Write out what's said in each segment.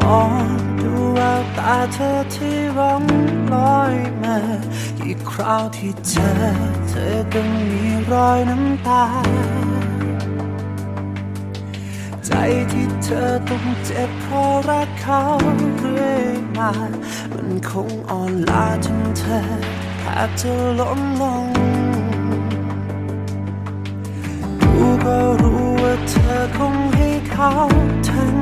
มองดูแววตาเธอที่ร้องลอยมากี่คราวที่เจอเธอก็มีรอยน้ำตา ใจที่เธอต้องเจ็บเพราะรักเขาเรื่อยมา มันคงอ่อนล้าจนเธอแทบจะล้มลงรู้ก็รู้ว่าเธอคงให้เขาทั้ง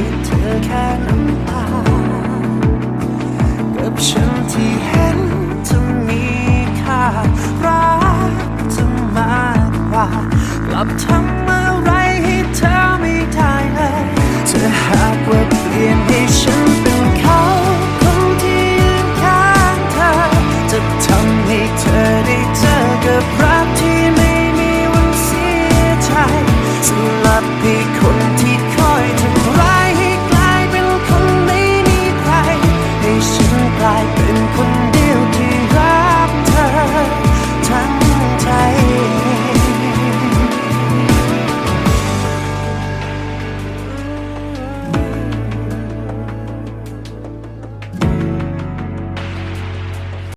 ็ กลับทำมา